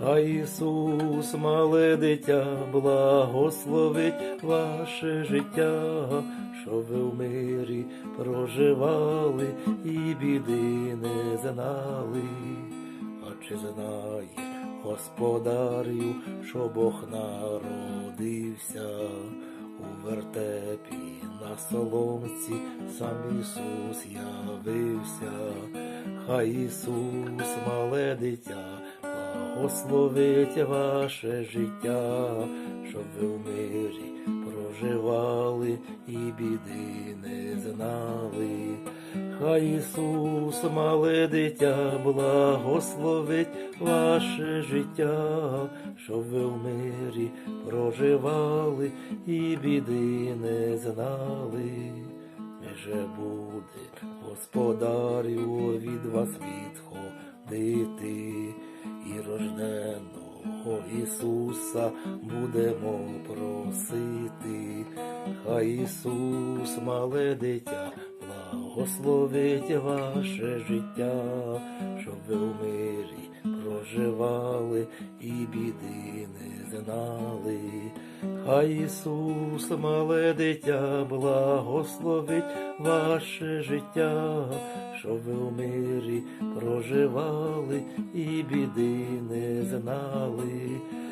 Хай Ісус, мале дитя, благословить ваше життя, щоб ви в мирі проживали і біди не знали. А чи знає господарю, що Бог народився у вертепі на соломці, сам Ісус явився, хай Ісус, мале дитя, благословить ваше життя, щоб ви в мирі проживали і біди не знали. Хай Ісус, мале дитя, благословить ваше життя, щоб ви в мирі проживали і біди не знали. Же буде, господарю, від вас відходити, і рожденого Ісуса будемо просити. Хай Ісус, мале дитя, благословить ваше життя, щоб ви в мирі проживали і біди не знали. Хай Ісус, мале дитя, благословить ваше життя, щоб ви в мирі проживали і біди не знали.